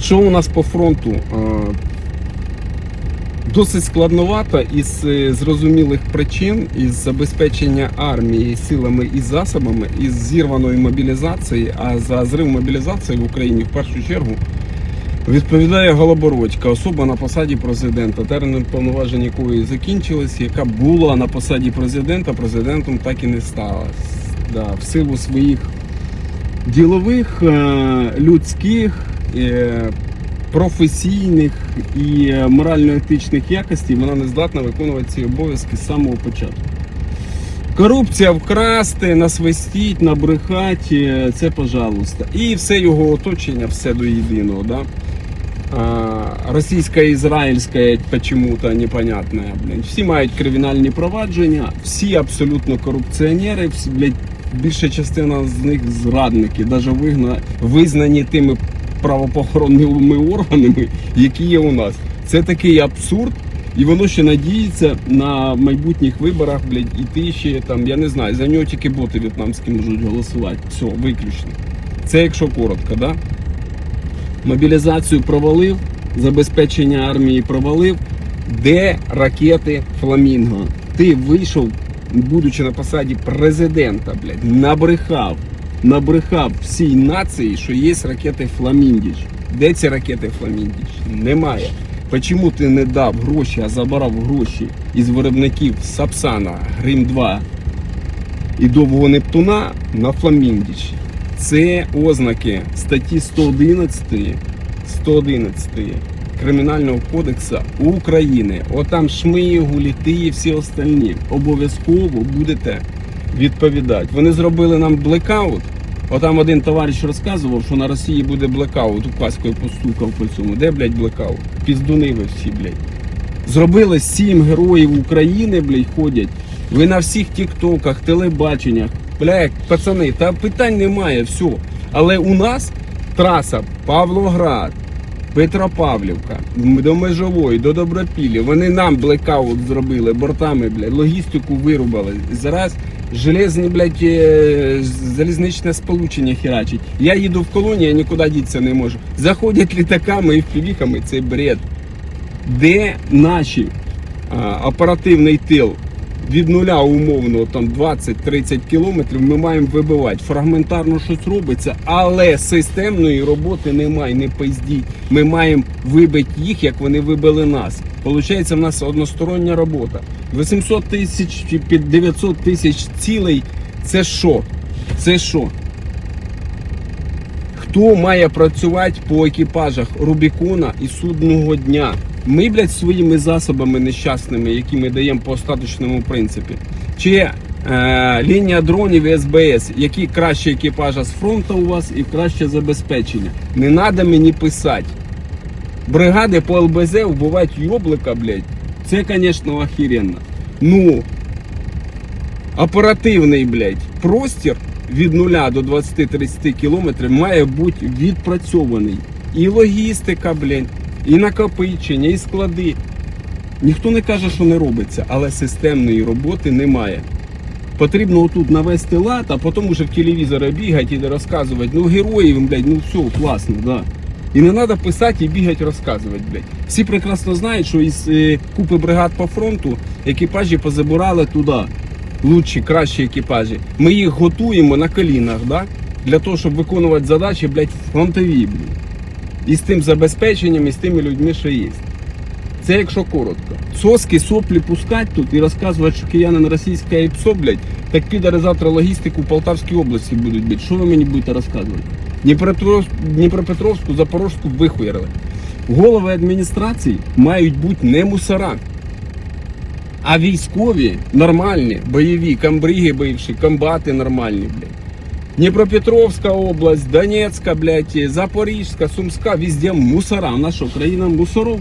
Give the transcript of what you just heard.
Що у нас по фронту? Е, Досить складновато із е, зрозумілих причин, із забезпечення армії силами і засобами, із зірваної мобілізації. А за зрив мобілізації в Україні в першу чергу відповідає Голобородька, особа на посаді президента, термін повноважень якої закінчились, яка була на посаді президента, президентом так і не стала. Да, в силу своїх ділових, е, людських, професійних і е, морально-етичних якостей вона не здатна виконувати ці обов'язки з самого початку. Корупція вкрасти, насвистіть, набрехати, е, це пожалуйста. І все його оточення, все до єдиного. Да? А, Російсько-ізраїльське почему-то непонятне. Блін. Всі мають кримінальні провадження, всі абсолютно корупціонери, всі, блядь, більша частина з них зрадники, навіть визнані тими правоохоронними органами, які є у нас. Це такий абсурд, і воно ще надіється на майбутніх виборах, блядь, іти ще там, я не знаю, за нього тільки боти в'єтнамські можуть голосувати. Все, виключно. Це якщо коротко, да? Мобілізацію провалив, забезпечення армії провалив. Де ракети Фламінго? Ти вийшов, будучи на посаді президента, блядь, набрехав, набрехав всій нації, що є ракети Фламіндіч. Де ці ракети Фламіндіч? Немає. Чому ти не дав гроші, а забрав гроші із виробників Сапсана, Грим 2 і довгого Нептуна на Фламіндіч? Це ознаки статті 111, 111 Кримінального кодексу України. Отам Шмигу, Літи і всі остальні. Обов'язково будете відповідати. Вони зробили нам блекаут. Отам один товариш розказував, що на Росії буде блекаут. Указкою постукав по цьому. Де, блядь, блекаут? Піздуни ви всі, блядь. Зробили сім героїв України, блядь, ходять. Ви на всіх тіктоках, телебаченнях. Бля, пацани, та питань немає, все. Але у нас траса Павлоград, Петропавлівка, до Межової, до Добропілля. Вони нам блекаут зробили бортами, блядь, логістику вирубали. Зараз железні, блядь, е, залізничне сполучення херачить. Я їду в колонію, я нікуди дітися не можу. Заходять літаками і впівіхами, це бред. Де наші а, оперативний тил від нуля умовно там 20-30 кілометрів ми маємо вибивати. Фрагментарно щось робиться, але системної роботи немає, не пиздіть. Ми маємо вибити їх, як вони вибили нас. Получається, в нас одностороння робота. 800 тисяч чи під 900 тисяч цілей. Це що? Це що? Хто має працювати по екіпажах Рубікона і судного дня? Ми, блядь, своїми засобами нещасними, які ми даємо по остаточному принципі. Чи е, лінія дронів і СБС, які краще екіпажа з фронту у вас і краще забезпечення. Не треба мені писати. Бригади по ЛБЗ вбивають йоблика, блядь. Це, звісно, охеренно. Ну, оперативний, блядь, простір від 0 до 20-30 кілометрів має бути відпрацьований. І логістика, блядь, і накопичення, і склади. Ніхто не каже, що не робиться, але системної роботи немає. Потрібно отут навести лад, а потім уже в телевізори бігати і розказувати, ну героїв, блядь, ну все, класно, да. І не треба писати і бігати розказувати, блядь. Всі прекрасно знають, що із е, купи бригад по фронту екіпажі позабирали туди. Лучші, кращі екіпажі. Ми їх готуємо на колінах, да? для того, щоб виконувати задачі, блядь, фронтові, блядь. І з тим забезпеченням, і з тими людьми, що є. Це якщо коротко. Соски, соплі пускать тут і розказувати, що киянин російське ІПСО, блядь, так підари завтра логістику в Полтавській області будуть бити. Що ви мені будете розказувати? Дніпропетровську, Запорожську вихуярили. Голови адміністрації мають бути не мусора. А військові нормальні, бойові, камбриги бивші, комбати нормальні, блядь. Дніпропетровська область, Донецька, блядь, Запорізька, Сумська, везде мусора. Наша Україна країна мусоров?